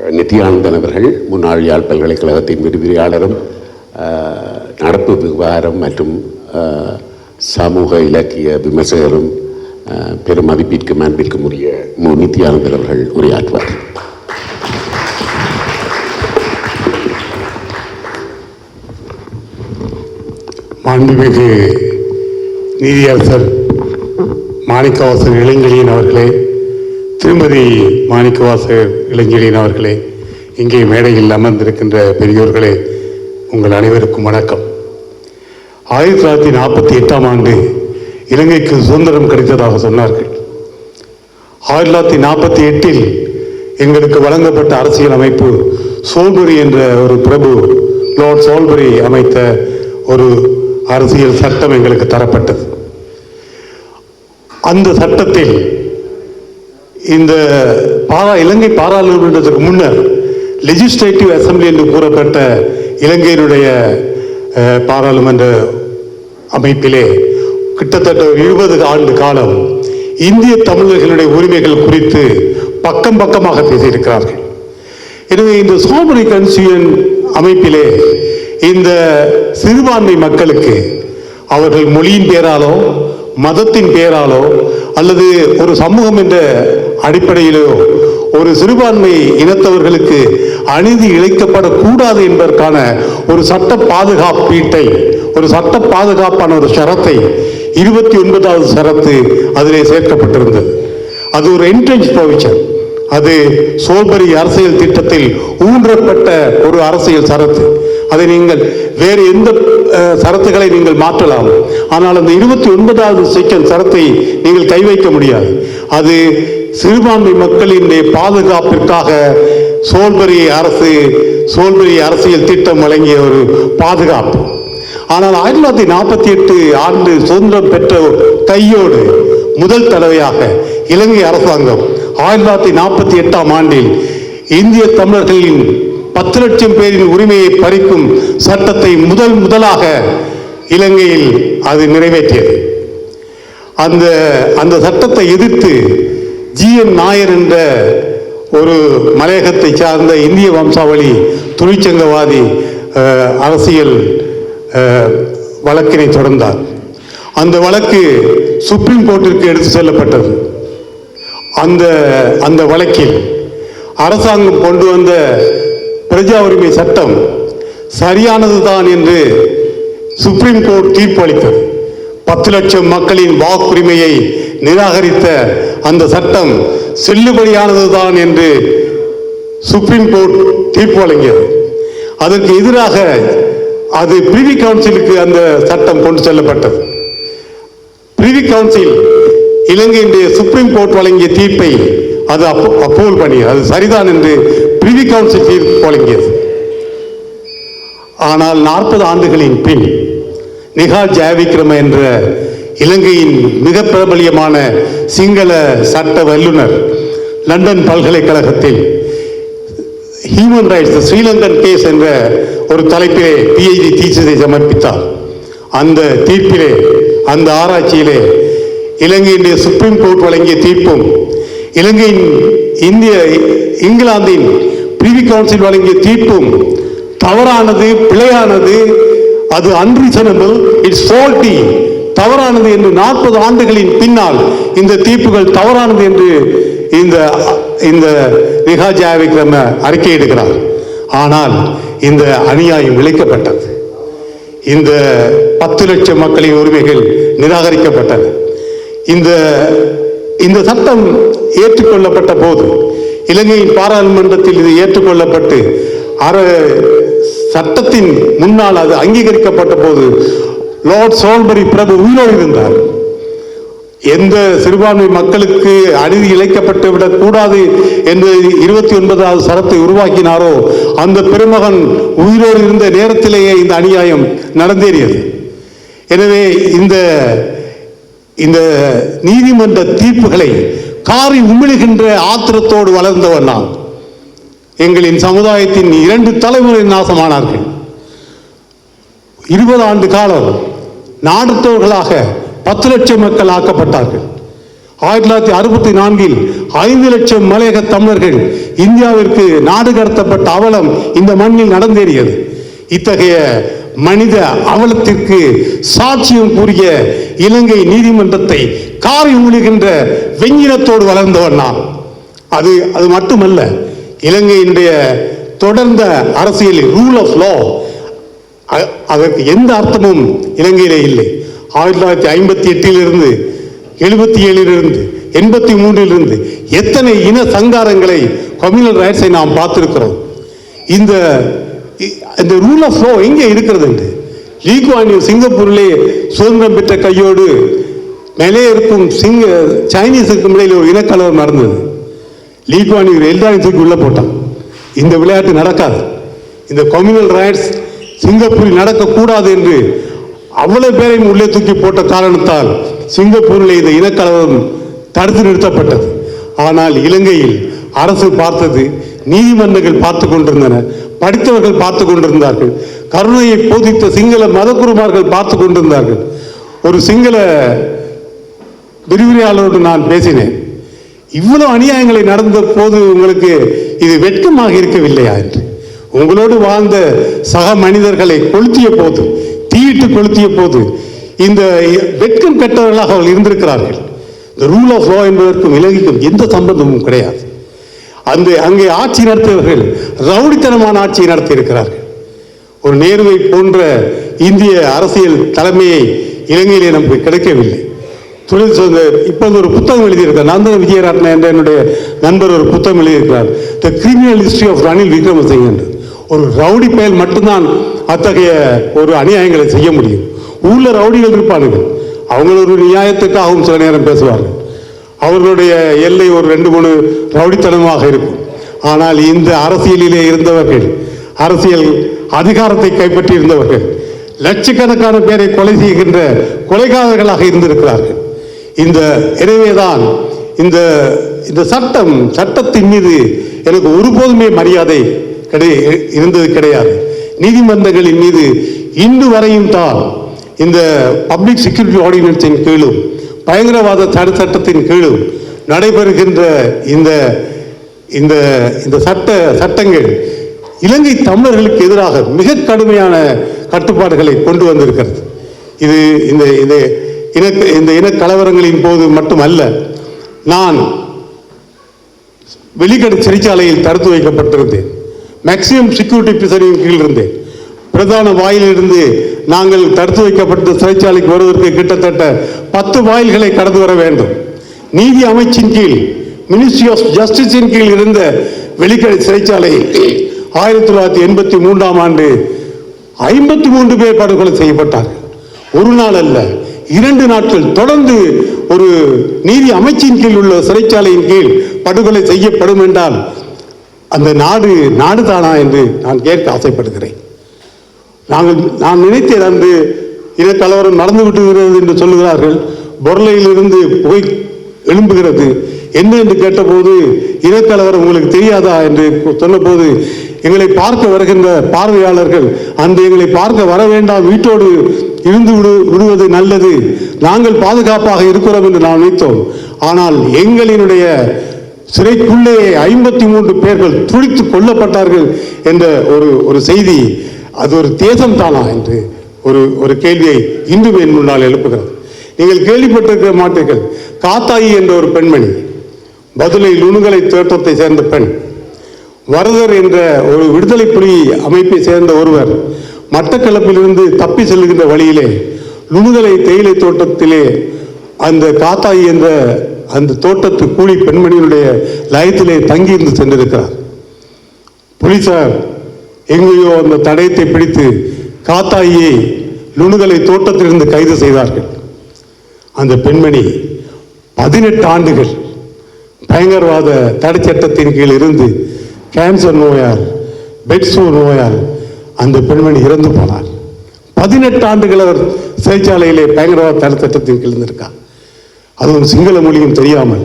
நித்யானந்தன் அவர்கள் முன்னாள் யாழ் பல்கலைக்கழகத்தின் விரிவிரியாளரும் நடப்பு விவகாரம் மற்றும் சமூக இலக்கிய விமர்சகரும் பெரும் மதிப்பிற்கும் அன்பிற்கும் உரிய மு. நித்யானந்தன் அவர்கள் உரையாற்றுவார். மாண்புமிகு நீதியரசர் மாணிக்கவாசர் இளங்கலியன் அவர்களே திருமதி மாணிக்கவாசர் இளைஞரின் அவர்களே இங்கே மேடையில் அமர்ந்திருக்கின்ற பெரியோர்களே உங்கள் அனைவருக்கும் வணக்கம். ஆயிரத்தி தொள்ளாயிரத்தி நாற்பத்தி எட்டாம் ஆண்டு இலங்கைக்கு சுதந்திரம் கிடைத்ததாக சொன்னார்கள். ஆயிரத்தி தொள்ளாயிரத்தி நாற்பத்தி எட்டில் எங்களுக்கு வழங்கப்பட்ட அரசியல் அமைப்பு சோல்பரி என்ற ஒரு பிரபு லார்ட் சோல்பரி அமைத்த ஒரு அரசியல் சட்டம் எங்களுக்கு தரப்பட்டது. அந்த சட்டத்தில் இந்த பாரா இலங்கை பாராளுமன்றத்துக்கு முன்னர் லெஜிஸ்லேட்டிவ் அசம்பிளி என்று கூறப்பட்ட இலங்கையினுடைய பாராளுமன்ற அமைப்பிலே கிட்டத்தட்ட ஒரு இருபது ஆண்டு காலம் இந்திய தமிழர்களுடைய உரிமைகள் குறித்து பக்கம் பக்கமாக பேசியிருக்கிறார்கள். எனவே இந்த சோமரி கன்சியன் அமைப்பிலே இந்த சிறுபான்மை மக்களுக்கு அவர்கள் மொழியின் பேராலோ மதத்தின் பேராலோ அல்லது ஒரு சமூகம் என்ற அடிப்படையிலோ ஒரு சிறுபான்மை இனத்தவர்களுக்கு அநீதி இழைக்கப்படக்கூடாது என்பதற்கான ஒரு சட்ட பாதுகாப்பீட்டை ஒரு சட்ட பாதுகாப்பான ஒரு ஷரத்தை இருபத்தி ஒன்பதாவது ஷரத்து அதிலே சேர்க்கப்பட்டிருந்தது. அது ஒரு என்ட்ரன்ஸ் ப்ரொவிஷன் அது சோல்பரி அரசியல் திட்டத்தில் ஊன்றப்பட்ட ஒரு அரசியல் சரத்து அதை நீங்கள் வேறு எந்த சரத்துகளை நீங்கள் மாற்றலாம். ஆனால் அந்த இருபத்தி ஒன்பதாவது செகண்ட் சரத்தை நீங்கள் கை வைக்க முடியாது. அது சிறுபான்மை மக்களின் பாதுகாப்பிற்காக சோல்பரி அரசு சோல்பரி அரசியல் திட்டம் வழங்கிய ஒரு பாதுகாப்பு. ஆனால் ஆயிரத்தி தொள்ளாயிரத்தி நாற்பத்தி எட்டு ஆண்டு சுதந்திரம் பெற்ற கையோடு முதல் தடவையாக இலங்கை அரசாங்கம் ஆயிரத்தி தொள்ளாயிரத்தி நாற்பத்தி எட்டாம் ஆண்டில் இந்திய தமிழர்களின் பத்து லட்சம் பேரின் உரிமையை பறிக்கும் சட்டத்தை முதல் முதலாக இலங்கையில் அது நிறைவேற்றியது. அந்த அந்த சட்டத்தை எதிர்த்து ஜி எம் நாயர் என்ற ஒரு மலையகத்தை சார்ந்த இந்திய வம்சாவளி தொழிற்சங்கவாதி அரசியல் வழக்கினை தொடர்ந்தார். அந்த வழக்கு சுப்ரீம் கோர்ட்டிற்கு எடுத்து செல்லப்பட்டது. அந்த அந்த வழக்கில் அரசாங்கம் கொண்டு வந்த பிரஜா உரிமை சட்டம் சரியானதுதான் என்று சுப்ரீம் கோர்ட் தீர்ப்பு அளித்தது. பத்து லட்சம் மக்களின் வாக்குரிமையை நிராகரித்த அந்த சட்டம் செல்லுபடியானதுதான் என்று சுப்ரீம் கோர்ட் தீர்ப்பு வழங்கியது. அதற்கு எதிராக அது பிரிவி கவுன்சிலுக்கு அந்த சட்டம் கொண்டு செல்லப்பட்டது. பிரிவி கவுன்சில் இலங்கையினுடைய சுப்ரீம் கோர்ட் வழங்கிய தீர்ப்பை அது அப்போல் பண்ணி அது சரிதான் என்று பிரிவி கவுன்சில் தீர்ப்பு வழங்கியது. ஆனால் நாற்பது ஆண்டுகளின் பின் நிகால் ஜெயவிக்ரம என்ற இலங்கையின் மிக பிரபலியமான சிங்கள சட்ட வல்லுநர் லண்டன் பல்கலைக்கழகத்தில் ஹியூமன் ரைட்ஸ் ஸ்ரீலங்கன் கேஸ் என்ற ஒரு தலைப்பிலே பிஹெச்டி தீட்சத்தை சமர்ப்பித்தார். அந்த தீர்ப்பிலே அந்த ஆராய்ச்சியிலே இலங்கையினுடைய சுப்ரீம் கோர்ட் வழங்கிய தீர்ப்பும் இலங்கையின் இந்திய இங்கிலாந்தின் பிரிவி கவுன்சில் வழங்கிய தீர்ப்பும் தவறானது பிழையானது அது அன்ரீசனபிள் இட்ஸ் ஃபால்ட்டி தவறானது என்று நாற்பது ஆண்டுகளின் பின்னால் இந்த தீர்ப்புகள் தவறானது என்று இந்த இந்த நிகா ஜெயவிக்ரம அறிக்கையிடுகிறார். ஆனால் இந்த அநியாயம் இழைக்கப்பட்டது. இந்த பத்து லட்சம் மக்களின் உரிமைகள் நிராகரிக்கப்பட்டன. இந்த இந்த சட்டம் ஏற்றுக்கொள்ளப்பட்ட போது இலங்கையின் பாராளுமன்றத்தில் இது ஏற்றுக்கொள்ளப்பட்டு அரை சட்டத்தின் முன்னால் அது அங்கீகரிக்கப்பட்ட போது லார்ட் சோல்பரி பிரபு உயிரோடு இருந்தார் எந்த சிறுபான்மை மக்களுக்கு அநீதி இழைக்கப்பட்டு விடக்கூடாது என்று இருபத்தி ஒன்பதாவது சரத்தை உருவாக்கினாரோ அந்த பெருமகன் உயிரோடு இருந்த நேரத்திலேயே இந்த அநியாயம் நடந்தேறியது. எனவே இந்த இந்த நீதிமன்ற தீர்ப்புகளை காரி உமிழுகின்ற ஆத்திரத்தோடு வளர்ந்தவன் நான். எங்களின் சமுதாயத்தின் இரண்டு தலைமுறை நாசமானார்கள். இருபது ஆண்டு காலம் நாடற்றவர்களாக பத்து லட்சம் மக்கள் ஆக்கப்பட்டார்கள். ஆயிரத்தி தொள்ளாயிரத்தி அறுபத்தி நான்கில் ஐந்து லட்சம் மலையக தமிழர்கள் இந்தியாவிற்கு நாடு கடத்தப்பட்ட அவலம் இந்த மண்ணில் நடந்தேறியது. இத்தகைய மனித அவலத்திற்கு சாட்சியம் கூறிய இலங்கை நீதிமன்றத்தை காரி உழுகின்ற வெஞ்சினத்தோடு வளர்ந்தவன் நான். அது அது மட்டுமல்ல இலங்கையினுடைய தொடர்ந்த அரசியல் ரூல் ஆஃப் லா அதற்கு எந்த அர்த்தமும் இலங்கையிலே இல்லை. ஆயிரத்தி தொள்ளாயிரத்தி ஐம்பத்தி எட்டிலிருந்து எழுபத்தி ஏழிலிருந்து எண்பத்தி மூன்றிலிருந்து எத்தனை இன சங்காரங்களை கம்யூனல் ரைட்ஸை நாம் பார்த்திருக்கிறோம்? இந்த இந்த ரூல் ஆஃப் லா எங்கே இருக்கிறது என்று? லீக்வானியூ சிங்கப்பூரிலே சுதந்திரம் பெற்ற கையோடு மேலே இருக்கும் சிங்க சைனீஸுக்கும் இடையில் ஒரு இனக்கலவரம் நடந்தது. லீக்வானியூ எல்லாரையும் தூக்கி உள்ள போட்டான். இந்த விளையாட்டு நடக்காது. இந்த கம்யூனல் ரைட்ஸ் சிங்கப்பூரில் நடக்கக்கூடாது என்று அவ்வளவு பேரையும் உள்ளே தூக்கி போட்ட காரணத்தால் சிங்கப்பூரில் இந்த இனக்கலவரம் தடுத்து நிறுத்தப்பட்டது. ஆனால் இலங்கையில் அரசு பார்த்தது நீதிமன்றங்கள் பார்த்து கொண்டிருந்தன படித்தவர்கள் பார்த்து கொண்டிருந்தார்கள் கருணையை போதித்த சிங்கள மதகுருமார்கள் பார்த்து கொண்டிருந்தார்கள். ஒரு சிங்கள விரிவுரையாளரோடு நான் பேசினேன். இவ்வளவு அநியாயங்களை நடந்த போது உங்களுக்கு இது வெட்கமாக இருக்கவில்லையா என்று? உங்களோடு வாழ்ந்த சக மனிதர்களை கொளுத்திய போது தீயிட்டு கொளுத்திய போது இந்த வெட்கம் கெட்டவர்களாக அவர்கள் இருந்திருக்கிறார்கள். இந்த ரூல் ஆஃப் லா என்பதற்கும் இலங்கைக்கும் எந்த சம்பந்தமும் கிடையாது. அந்த அங்கே ஆட்சி நடத்தியவர்கள் ரவுடித்தனமான ஆட்சியை நடத்தி இருக்கிறார்கள் ஒரு நேருவை போன்ற இந்திய அரசியல் தலைமையை இலங்கையிலே நமக்கு கிடைக்கவில்லை. தொழில் சொந்த இப்போது ஒரு புத்தகம் எழுதியிருக்கார். நந்தன விஜயரத்ன என்ற என்னுடைய நண்பர் ஒரு புத்தகம் எழுதியிருக்கிறார். The criminal history of Ranil Wickremesinghe என்று ஒரு ரவுடி பயல் மட்டும்தான் அத்தகைய ஒரு அநியாயங்களை செய்ய முடியும். உள்ள ரவுடிகள் இருப்பார்கள் அவங்க ஒரு நியாயத்துக்காகவும் சில நேரம் பேசுவார்கள். அவர்களுடைய எல்லை ஒரு ரெண்டு மூணு ரவுடித்தனமாக இருக்கும். ஆனால் இந்த அரசியலிலே இருந்தவர்கள் அரசியல் அதிகாரத்தை கைப்பற்றி இருந்தவர்கள் லட்சக்கணக்கான பேரை கொலை செய்கின்ற கொலைகாரர்களாக இருந்திருக்கிறார்கள். இந்த எனவேதான் இந்த இந்த சட்டம் சட்டத்தின் மீது எனக்கு ஒருபோதுமே மரியாதை கிடை இருந்தது கிடையாது. நீதிமன்றங்களின் மீது இன்று வரையும் தான் இந்த பப்ளிக் செக்யூரிட்டி ஆர்டினன்ஸின் கீழும் பயங்கரவாத தடை சட்டத்தின் கீழும் நடைபெறுகின்ற இந்த இந்த இந்த சட்ட சட்டங்கள் இலங்கை தமிழர்களுக்கு எதிராக மிக கடுமையான கட்டுப்பாடுகளை கொண்டு வந்திருக்கிறது. இது இந்த இது இன இந்த இனக்கலவரங்களின் போது மட்டுமல்ல நான் வெளிக்கடை சிறைச்சாலையில் தடுத்து வைக்கப்பட்டிருந்தேன். மேக்சிமம் செக்யூரிட்டி பிரிசனின் கீழ் இருந்தேன். பிரதான வாயிலிருந்து நாங்கள் தடுத்து வைக்கப்பட்ட சிறைச்சாலைக்கு வருவதற்கு கிட்டத்தட்ட பத்து வாயில்களை கடந்து வர வேண்டும். நீதி அமைச்சின் கீழ் மினிஸ்ட்ரி ஆஃப் ஜஸ்டிஸின் கீழ் இருந்த வெளிக்கடை சிறைச்சாலை ஆயிரத்தி தொள்ளாயிரத்தி எண்பத்தி மூன்றாம் ஆண்டு ஐம்பத்தி மூன்று பேர் படுகொலை செய்யப்பட்டார்கள். ஒரு நாள் அல்ல இரண்டு நாட்கள் தொடர்ந்து ஒரு நீதி அமைச்சின் கீழ் உள்ள சிறைச்சாலையின் கீழ் படுகொலை செய்யப்படும் என்றால் அந்த நாடு நாடுதானா என்று நான் கேட்க ஆசைப்படுகிறேன். நாங்கள் நான் நினைத்தேன் அன்று இனக்கலவரம் நடந்து விட்டுகிறது என்று சொல்லுகிறார்கள். பொருளையிலிருந்து புகை எழும்புகிறது. என்ன என்று கேட்டபோது இனக்கலவரம் உங்களுக்கு தெரியாதா என்று சொன்னபோது எங்களை பார்க்க வருகின்ற பார்வையாளர்கள் அந்த எங்களை பார்க்க வர வேண்டாம் வீட்டோடு இருந்து விடு விடுவது நல்லது. நாங்கள் பாதுகாப்பாக இருக்கிறோம் என்று நாம் நினைத்தோம். ஆனால் எங்களினுடைய சிறைக்குள்ளே ஐம்பத்தி மூன்று பேர்கள் துடித்து கொல்லப்பட்டார்கள் என்ற ஒரு ஒரு செய்தி அது ஒரு தேசம் தானா என்று ஒரு ஒரு கேள்வியை இன்றும் என் முன்னால் எழுப்புகிறது. நீங்கள் கேள்விப்பட்டிருக்க மாட்டீர்கள். காத்தாயி என்ற ஒரு பெண்மணி பதுளை லுணுகலை தோட்டத்தை சேர்ந்த பெண் வரதர் என்ற ஒரு விடுதலை புலி அமைப்பை சேர்ந்த ஒருவர் மட்டக்களப்பிலிருந்து தப்பி செல்கின்ற வழியிலே நுணுதலை தேயிலை தோட்டத்திலே அந்த காத்தாயி என்ற அந்த தோட்டத்து கூலி பெண்மணியினுடைய லயத்திலே தங்கியிருந்து சென்றிருக்கிறார். போலீசார் எங்கேயோ அந்த தடயத்தை பிடித்து காத்தாயியை நுணுதலை தோட்டத்திலிருந்து கைது செய்தார்கள். அந்த பெண்மணி பதினெட்டு ஆண்டுகள் பயங்கரவாத தடை சட்டத்தின் கீழ் இருந்து கேன்சர் நோயால் பெட்ஸோ நோயால் அந்த பெண்மணி இறந்து போனார் பதினெட்டு ஆண்டுகள் அவர் சிறைச்சாலையிலே பயங்கரவாத தடை சட்டத்தின் கீழ் அதுவும் சிங்கள மொழியும் தெரியாமல்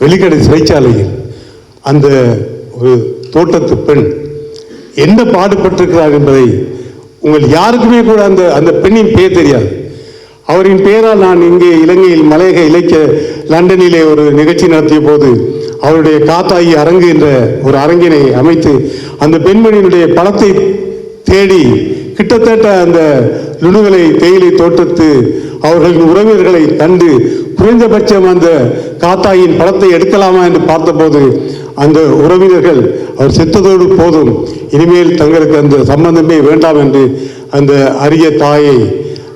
வெளிக்கடை சிறைச்சாலையில் அந்த ஒரு தோட்டத்து பெண் என்ன பாடுபட்டிருக்கிறார் என்பதை உங்கள் யாருக்குமே கூட அந்த அந்த பெண்ணின் பெயர் தெரியாது. அவரின் பெயரால் நான் இங்கே இலங்கையில் மலையக இலக்கிய லண்டனிலே ஒரு நிகழ்ச்சி நடத்திய போது அவருடைய காத்தாயி அரங்கு என்ற ஒரு அரங்கினை அமைத்து அந்த பெண்மணியினுடைய படத்தை தேடி கிட்டத்தட்ட அந்த லுணுகளை தேயிலை தோட்டத்து அவர்களின் உறவினர்களை கண்டு குறைந்தபட்சம் அந்த காத்தாயின் படத்தை எடுக்கலாமா என்று பார்த்தபோது அந்த உறவினர்கள் அவர் செத்ததோடு போதும் இனிமேல் தங்களுக்கு அந்த சம்பந்தமே வேண்டாம் என்று அந்த அரிய தாயை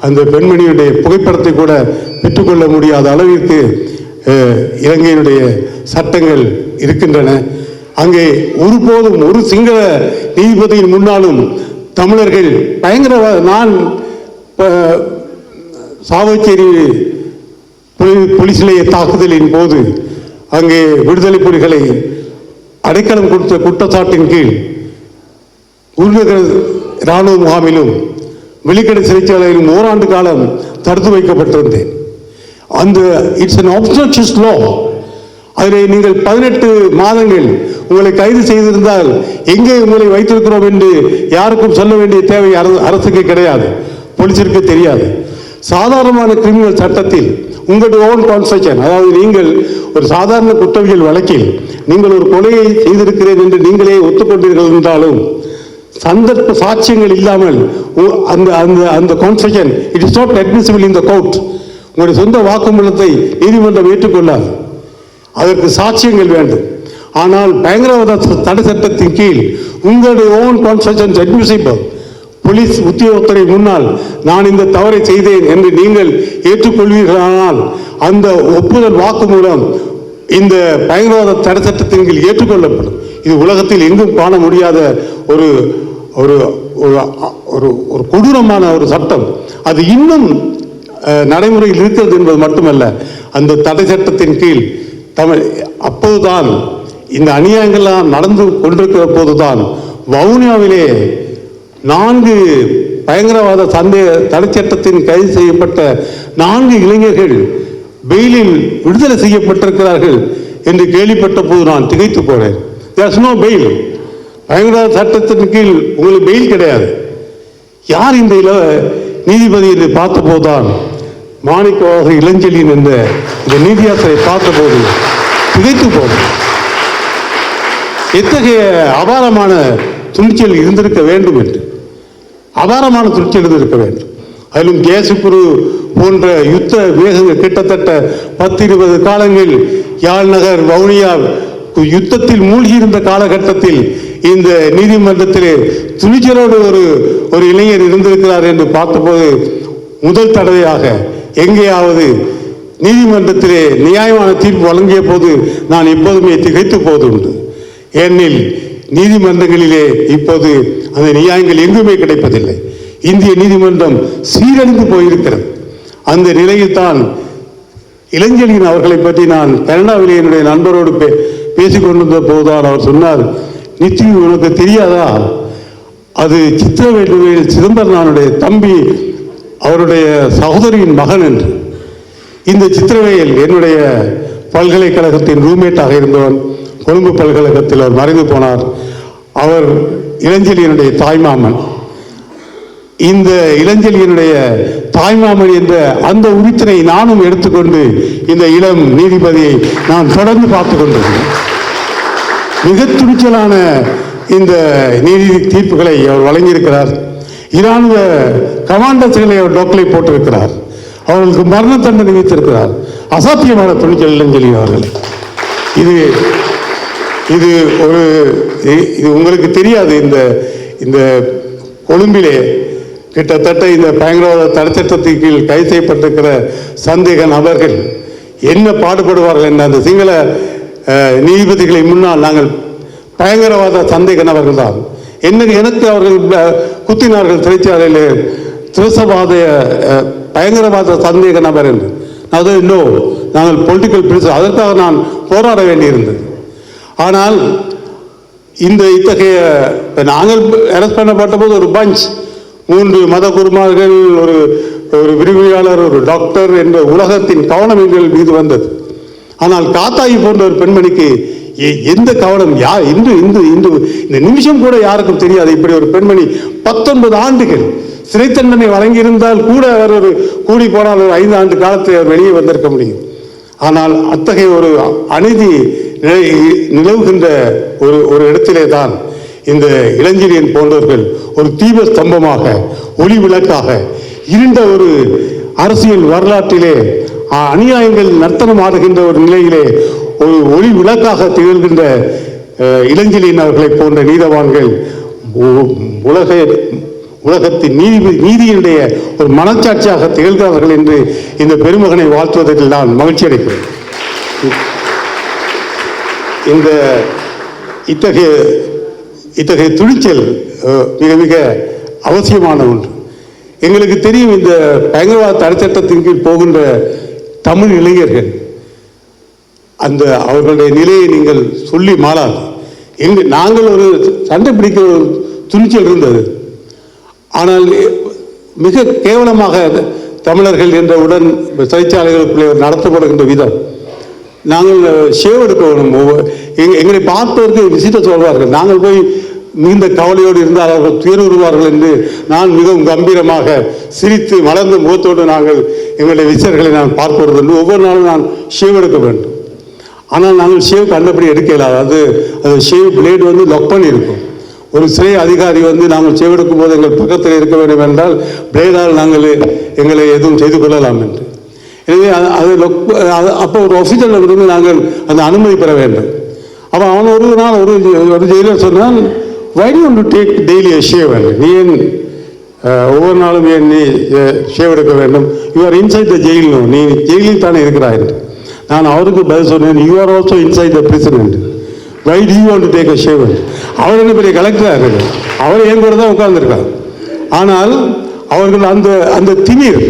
அந்த பெண்மணியுடைய புகைப்படத்தை கூட பெற்றுக்கொள்ள முடியாத அளவிற்கு இலங்கையினுடைய சட்டங்கள் இருக்கின்றன. அங்கே ஒருபோதும் ஒரு சிங்கள நீதிபதியின் முன்னாலும் தமிழர்கள் பயங்கரவாத நான் அஹ், சாவச்சேரி போலீஸ் நிலைய தாக்குதலின் போது அங்கே விடுதலை புலிகளை அடைக்கலம் கொடுத்த குற்றச்சாட்டின் கீழ் உள்நகர் இராணுவ முகாமிலும் வெளிக்கடை சிறைச்சாலையிலும் ஓராண்டு காலம் தடுத்து வைக்கப்பட்டிருந்தேன். அந்த இட்ஸ் அன் ஆப்ஷனல் லா அதனை நீங்கள் பதினெட்டு மாதங்கள் உங்களை கைது செய்திருந்தால் எங்கே உங்களை வைத்திருக்கிறோம் என்று யாருக்கும் சொல்ல வேண்டிய தேவை அரசு- அரசுக்கு கிடையாது. போலீஸிற்கு தெரியாது. சாதாரணமான கிரிமினல் சட்டத்தில் உங்களுடைய ஓன் கான்ஸ்டியூஷன் அதாவது நீங்கள் ஒரு சாதாரண குற்றவியல் வழக்கில் நீங்கள் ஒரு கொலையை செய்திருக்கிறேன் என்று நீங்களே ஒத்துக்கொண்டீர்கள் என்றாலும் சந்தர்ப்ப சாட்சியங்கள் இல்லாமல் உ- அந்த அந்த அந்த constitution it is not admissible in the court உங்களுடைய சொந்த வாக்குமூலத்தை நீதிமன்றம் ஏற்றுக்கொள்ளாது. அதற்கு சாட்சியங்கள் வேண்டும். ஆனால் பயங்கரவாத ச- தடை சட்டத்தின் கீழ் உங்களுடைய ஓன் கான்ஸ்டன்ஸ் அட்மிசிபிள் போலீஸ் உத்தியோகத்துறை முன்னால் நான் இந்த தவறை செய்தேன் என்று நீங்கள் ஏற்றுக்கொள்வீர்களானால் அந்த ஒப்புதல் வாக்கு மூலம் இந்த பயங்கரவாத தடை சட்டத்தின் கீழ் ஏற்றுக்கொள்ளப்படும். இது உலகத்தில் எங்கும் காண முடியாத ஒரு ஒரு ஒரு ஒரு ஒரு கொடூரமான ஒரு சட்டம். அது இன்னும் நடைமுறையில் இருக்கிறது என்பது மட்டுமல்ல. அந்த தடை சட்டத்தின் கீழ் தமிழ் அப்போதுதான் இந்த அநியாயங்கள்லாம் நடந்து கொண்டிருக்கிற போதுதான் வவுனியாவிலே நான்கு பயங்கரவாத சந்தேக தடை சட்டத்தின் கைது செய்யப்பட்ட நான்கு இளைஞர்கள் பெயிலில் விடுதலை செய்யப்பட்டிருக்கிறார்கள் என்று கேள்விப்பட்ட போது நான் திகைத்து போனேன். தேர்ஸ் நோ பெயில் பயங்கரவாத சட்டத்தின் கீழ் உங்களுக்கு பெயில் கிடையாது. யார் இந்த நீதிபதி என்று பார்த்தபோதுதான் மாணிக்கவாக இளஞ்செழியன் என்ற இந்த நீதியாசரை பார்த்தபோது திகைத்து போகும் எத்தகைய அபாரமான துணிச்சல் இருந்திருக்க வேண்டும் என்று. அபாரமான துணிச்சல் இருந்திருக்க வேண்டும். அதிலும் கேசுப்புரு போன்ற யுத்த வேகங்கள் கிட்டத்தட்ட பத்து இருபது காலங்கள் யாழ் நகர் வவுனியா யுத்தத்தில் மூழ்கியிருந்த காலகட்டத்தில் இந்த நீதிமன்றத்திலே துணிச்சலோடு ஒரு ஒரு இளைஞர் இருந்திருக்கிறார் என்று பார்த்தபோது முதல் தடவையாக எங்கேயாவது நீதிமன்றத்திலே நியாயமான தீர்ப்பு வழங்கிய போது நான் எப்போதுமே திகைத்து போவதுண்டு. ஏனெனில் நீதிமன்றங்களிலே இப்போது அந்த நியாயங்கள் எங்குமே கிடைப்பதில்லை. இந்திய நீதிமன்றம் சீரழிந்து போயிருக்கிறது. அந்த நிலையில் தான் இளஞ்செழியன் அவர்களை பற்றி நான் கனடாவிலே என்னுடைய நண்பரோடு பே பேசிக்கொண்டிருந்த போதுதான் அவர் சொன்னார் நிச்சயம் உனக்கு தெரியாதா? அது சித்திரவேலுவையில் சிதம்பரனானுடைய தம்பி அவருடைய சகோதரியின் மகன் என்று. இந்த சித்திரவேல் என்னுடைய பல்கலைக்கழகத்தின் ரூம்மேட்டாக இருந்தவன் கொழும்பு பல்கலைக்கழகத்தில் அவர் மறைந்து போனார். அவர் இளஞ்செழியனுடைய தாய்மாமன். இந்த இளஞ்செழியனுடைய தாய்மாமன் என்ற அந்த உரித்தினை நானும் எடுத்துக்கொண்டு இந்த இளம் நீதிபதியை நான் தொடர்ந்து பார்த்து கொண்டிருக்கிறேன். மிக துணிச்சலான இந்த நீதி தீர்ப்புகளை அவர் வழங்கியிருக்கிறார். இராணுவ கமாண்டர்ஸ்களை அவர் டோக்கலை போட்டிருக்கிறார். அவர்களுக்கு மரண தண்டனை வைத்திருக்கிறார் அசாத்தியமான துணிச்சல் இளஞ்செழியன் அவர்கள். இது இது ஒரு இது உங்களுக்கு தெரியாது. இந்த இந்த கொழும்பிலே கிட்டத்தட்ட இந்த பயங்கரவாத தடைச்சட்டத்தின் கீழ் கைது செய்யப்பட்டிருக்கிற சந்தேக நபர்கள் என்ன பாடுபடுவார்கள் என்ற அந்த சிங்கள நீதிபதிகளை முன்னால் நாங்கள் பயங்கரவாத சந்தேக நபர்கள் தான் என்ன எனக்கு அவர்கள் குத்தினார்கள் சிறைச்சாலையில் திருசவாத பயங்கரவாத சந்தேக நபர் என்று. அது இன்னும் நாங்கள் பொலிட்டிக்கல் பிரின்ஸ் அதற்காக நான் போராட வேண்டியிருந்தது. ஆனால் இந்த இத்தகைய நாங்கள் அரெஸ்ட் பண்ணப்பட்ட போது ஒரு பஞ்ச் மூன்று மத குருமார்கள் ஒரு ஒரு விரிவியாளர் ஒரு டாக்டர் என்ற உலகத்தின் கவனம் எங்கள் மீது வந்தது. ஆனால் காத்தாயி போன்ற ஒரு பெண்மணிக்கு எந்த கவனம் யா இன்று இந்து இந்து இந்த நிமிஷம் கூட யாருக்கும் தெரியாது. இப்படி ஒரு பெண்மணி பத்தொன்பது ஆண்டுகள் சிறை தண்டனை வழங்கியிருந்தால் கூட அவர் ஒரு கூடி போனால் ஒரு ஐந்து ஆண்டு காலத்தில் அவர் வெளியே வந்திருக்க முடியும். ஆனால் அத்தகைய ஒரு அநீதி நிலை- நிலவுகின்ற ஒரு ஒரு இடத்திலே தான் இந்த இளஞ்சிரியன் போன்றவர்கள் ஒரு தீப ஸ்தம்பமாக ஒளி விளக்காக இருண்ட ஒரு அரசியல் வரலாற்றிலே அநியாயங்கள் நர்த்தனம் ஆடுகின்ற ஒரு நிலையிலே ஒரு ஒளி விளக்காக திகழ்கின்ற அஹ், அவர்களை போன்ற நீதவான்கள் உலக உலகத்தின் நீதி நீதியினுடைய ஒரு மனச்சாட்சியாக திகழ்கிறார்கள் என்று இந்த பெருமகனை வாழ்த்துவதற்கு நான் மகிழ்ச்சி அடைகிறேன். இந்த இத்தகைய இத்தகைய துணிச்சல் மிக மிக அவசியமான ஒன்று. எங்களுக்கு தெரியும் இந்த பயங்கரவாத தடை சட்டத்தின் கீழ் போகின்ற தமிழ் இளைஞர்கள் அந்த அவர்களுடைய நிலையை நீங்கள் சொல்லி மாறாது. எங்க நாங்கள் ஒரு சண்டை பிடிக்கிற ஒரு துணிச்சல் இருந்தது. ஆனால் மிக கேவலமாக தமிழர்கள் என்ற உடன் சிறைச்சாலைகளுக்குள்ளே நடத்தப்படுகின்ற விதம். நாங்கள் ஷேவ் எடுக்க வேணும் ஒவ்வொரு- எங்களை பார்ப்பதற்கு விசிட்ட சொல்வார்கள். நாங்கள் போய் மிகுந்த கவலையோடு இருந்தால் அவர்கள் துயருவார்கள் என்று நான் மிகவும் கம்பீரமாக சிரித்து மலர்ந்த முகத்தோடு நாங்கள் எங்களுடைய விசர்களை நான் பார்ப்பது என்று ஒவ்வொரு நாளும் நான் ஷேவ் எடுக்க வேண்டும். ஆனால் நாங்கள் ஷேவ் கண்டபடி எடுக்கல. அதாவது அது ஷேவ் பிளேடு வந்து லொக் பண்ணியிருக்கும். ஒரு சிறை அதிகாரி வந்து நாங்கள் ஷேவ் எடுக்கும் போது எங்கள் பக்கத்தில் இருக்க வேண்டும் என்றால் பிளேடால் நாங்கள் எங்களை எதுவும் செய்து கொள்ளலாம் என்று. எனவே அது- லொக் அப்போ ஒரு ஒஃபிஷியல் இருந்து நாங்கள் அந்த அனுமதி பெற வேண்டும். அப்போ அவன் ஒரு நாள் ஒரு ஒரு ஜெயிலர் சொன்னான் why to take daily shave நீ ஏன் ஒவ்வொரு நாளும் ஏன் நீ ஷேவ் எடுக்க வேண்டும்? You are inside the jail நீ ஜெயிலில் தானே இருக்கிறாய்? என்று. நான் அவருக்கு பதில் சொன்னேன். You are also inside the president why do you want take a shaver அவர் என்ன பெரிய கலெக்டராக இருக்குது அவர் என் கூட தான் உட்கார்ந்துருக்கார். ஆனால் அவர்கள் அந்த அந்த திமிர்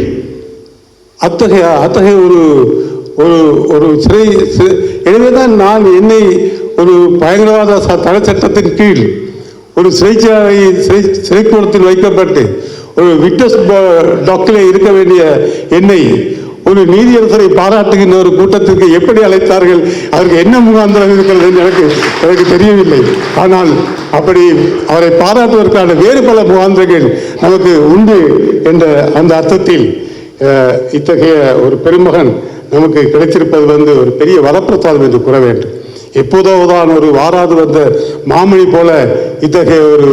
அத்தகைய அத்தகைய ஒரு ஒரு ஒரு சிறை எனவே தான் நான் என்னை ஒரு பயங்கரவாத ச- தடை சட்டத்தின் கீழ் ஒரு சிறைச்சாலை சிறை சிறைக்கூடத்தில் வைக்கப்பட்டு ஒரு விக்டஸ் டாக்கிலே இருக்க வேண்டிய என்னை ஒரு நீதியரசரை பாராட்டுகின்ற ஒரு கூட்டத்திற்கு எப்படி அழைத்தார்கள்? அதற்கு என்ன முகாந்திரம் இருக்கிறது என்று எனக்கு எனக்கு தெரியவில்லை. ஆனால் அப்படி அவரை பாராட்டுவதற்கான வேறு பல முகாந்திரங்கள் நமக்கு உண்டு என்ற அந்த அர்த்தத்தில் இத்தகைய ஒரு பெருமகன் நமக்கு கிடைத்திருப்பது வந்து ஒரு பெரிய வரப்பிரசாதம் என்று கூற வேண்டும். எப்போதோதான் ஒரு வாராது வந்த மாமணி போல இத்தகைய ஒரு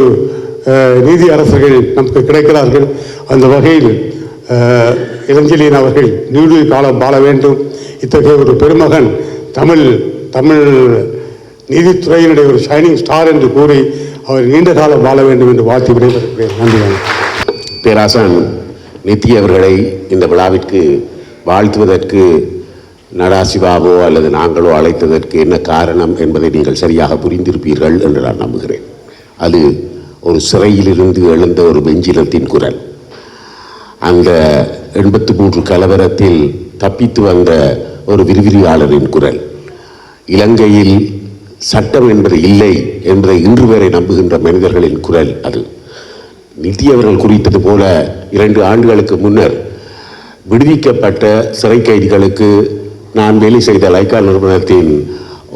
நீதி அரசர்கள் நமக்கு கிடைக்கிறார்கள். அந்த வகையில் இளஞ்செழியன் அவர்கள் நீடு காலம் வாழ வேண்டும். இத்தகைய ஒரு பெருமகன் தமிழ் தமிழ் நீதித்துறையினுடைய ஒரு ஷைனிங் ஸ்டார் என்று கூறி அவர் நீண்ட காலம் வாழ வேண்டும் என்று வாழ்த்தி விடைபெறுகிறேன். நன்றி. பேராசன் நித்தி அவர்களை இந்த விழாவிற்கு வாழ்த்துவதற்கு நடாசிவாவோ அல்லது நாங்களோ அழைத்ததற்கு என்ன காரணம் என்பதை நீங்கள் சரியாக புரிந்திருப்பீர்கள் என்று நான் நம்புகிறேன். அது ஒரு சிறையிலிருந்து எழுந்த ஒரு வெஞ்சினத்தின் குரல். அந்த எண்பத்து மூன்று கலவரத்தில் தப்பித்து வந்த ஒரு விரிவிரியாளரின் குரல். இலங்கையில் சட்டம் என்பது இல்லை என்பதை இன்று வரை நம்புகின்ற மனிதர்களின் குரல் அது. நிதி அவர்கள் குறித்தது போல இரண்டு ஆண்டுகளுக்கு முன்னர் விடுவிக்கப்பட்ட சிறை கைதிகளுக்கு நான் வேலை செய்த லைக்கா நிறுவனத்தின்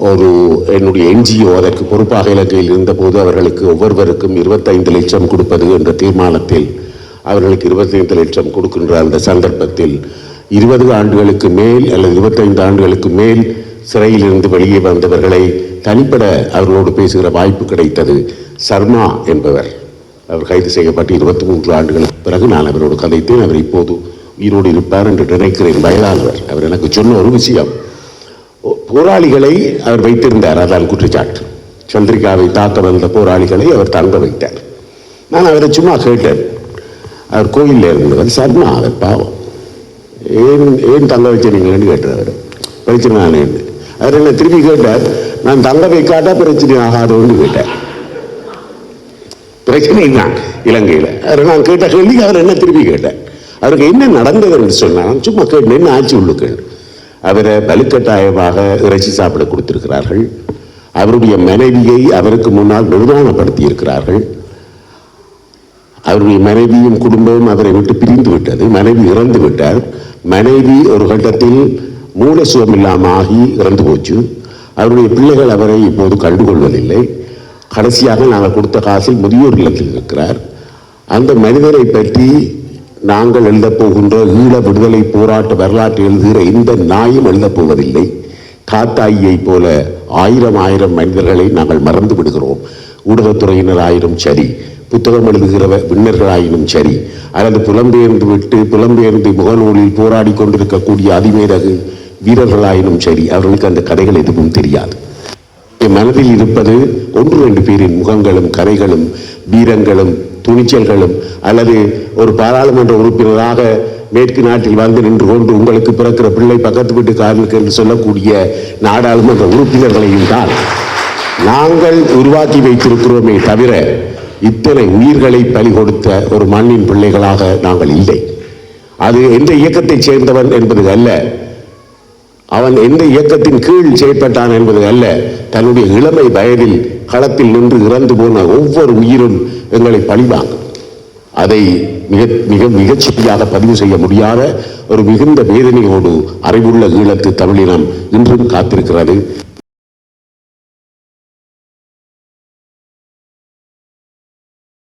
ஒரு என்னுடைய என்ஜிஓ அதற்கு பொறுப்பாக இலங்கையில் இருந்தபோது அவர்களுக்கு ஒவ்வொருவருக்கும் இருபத்தைந்து லட்சம் கொடுப்பது என்ற தீர்மானத்தில் அவர்களுக்கு இருபத்தைந்து லட்சம் கொடுக்கின்ற அந்த சந்தர்ப்பத்தில் இருபது ஆண்டுகளுக்கு மேல் அல்லது இருபத்தைந்து ஆண்டுகளுக்கு மேல் சிறையிலிருந்து வெளியே வந்தவர்களை தனிப்பட அவர்களோடு பேசுகிற வாய்ப்பு கிடைத்தது. சர்மா என்பவர். அவர் கைது செய்யப்பட்டு இருபத்தி மூன்று ஆண்டுகளுக்கு பிறகு நான் அவரோடு கதைத்தேன். அவர் இப்போது உயிரோடு இருப்பார் என்று நினைக்கிறேன். வயதானவர். அவர் எனக்கு சொன்ன ஒரு விஷயம். போராளிகளை அவர் வைத்திருந்தார். அதான் குற்றச்சாட்டு. சந்திரிகாவை தாக்க வந்த போராளிகளை அவர் தங்க வைத்தார். நான் அவரை சும்மா கேட்டேன். அவர் கோயிலில் இருந்தவர் சர்மா அவர் பாவம். ஏன் ஏன் தங்க வச்சிருக்கீங்கன்னு கேட்டார் அவர். பிரச்சனை நானேன்னு அவர் என்ன திருப்பி கேட்டார் நான் தங்க வைக்காட்டா பிரச்சனை ஆகாதோன்னு கேட்டேன் பிரச்சனை தான் இலங்கையில். அவர் நான் கேட்ட கேள்விக்கு அவர் என்ன திருப்பி கேட்டேன் அவருக்கு என்ன நடந்தது என்று சொன்னான் சும்மா கேட்டு என்ன ஆட்சி உள்ளுக்கள் அவரை வலுக்கட்டாயமாக இறைச்சி சாப்பிட கொடுத்திருக்கிறார்கள். அவருடைய மனைவியை அவருக்கு முன்னால் நிர்வாணப்படுத்தி இருக்கிறார்கள் அவருடைய மனைவியும் குடும்பமும் அவரை விட்டு பிரிந்து விட்டது. மனைவி இறந்து விட்டார். மனைவி ஒரு கட்டத்தில் மூல சுகமில்லாமல் ஆகி இறந்து போச்சு. அவருடைய பிள்ளைகள் அவரை இப்போது கண்டுகொள்வதில்லை கடைசியாக நாங்கள் கொடுத்த காசில் முதியோர் இல்லத்தில் இருக்கிறார். அந்த மனிதரை பற்றி நாங்கள் எழுதப் போகின்ற ஈழ விடுதலை போராட்ட வரலாற்று எழுதுகிற எந்த நாயும் எழுதப் போவதில்லை. காத்தாயியைப் போல ஆயிரம் ஆயிரம் மனிதர்களை நாங்கள் மறந்து விடுகிறோம். ஊடகத்துறையினர் ஆயிரம் சரி. புத்தகம் எழுதுகிற விண்ணர்களாயினும் சரி அல்லது புலம்பெயர்ந்து விட்டு புலம்பெயர்ந்து முகநூலில் போராடி கொண்டிருக்கக்கூடிய அதிமேதகு வீரர்களாயினும் சரி அவர்களுக்கு அந்த கதைகள் எதுவும் தெரியாது. என் மனதில் இருப்பது ஒன்று ரெண்டு பேரின் முகங்களும் கதைகளும் வீரங்களும் துணிச்சல்களும் அல்லது ஒரு பாராளுமன்ற உறுப்பினராக மேற்கு நாட்டில் வந்து நின்று கொண்டு உங்களுக்கு பிறக்கிற பிள்ளை பக்கத்து வீட்டுக்காரனுக்கு என்று சொல்லக்கூடிய நாடாளுமன்ற உறுப்பினர்களையும் தான் நாங்கள் உருவாக்கி வைத்திருக்கிறோமே தவிர இத்தனை உயிர்களை பலி கொடுத்த ஒரு மண்ணின் பிள்ளைகளாக நாங்கள் இல்லை. அது எந்த இயக்கத்தைச் சேர்ந்தவன் என்பது அல்ல. அவன் எந்த இயக்கத்தின் கீழ் செயற்பட்டான் என்பது அல்ல. தன்னுடைய இளமை வயதில் களத்தில் நின்று இறந்து போன ஒவ்வொரு உயிரும் எங்களை பழிவாங்க அதை மிக மிக மிகச்சரியாக பதிவு செய்ய முடியாத ஒரு மிகுந்த வேதனையோடு அறிவுள்ள ஈழத்து தமிழினம் இன்றும் காத்திருக்கிறது.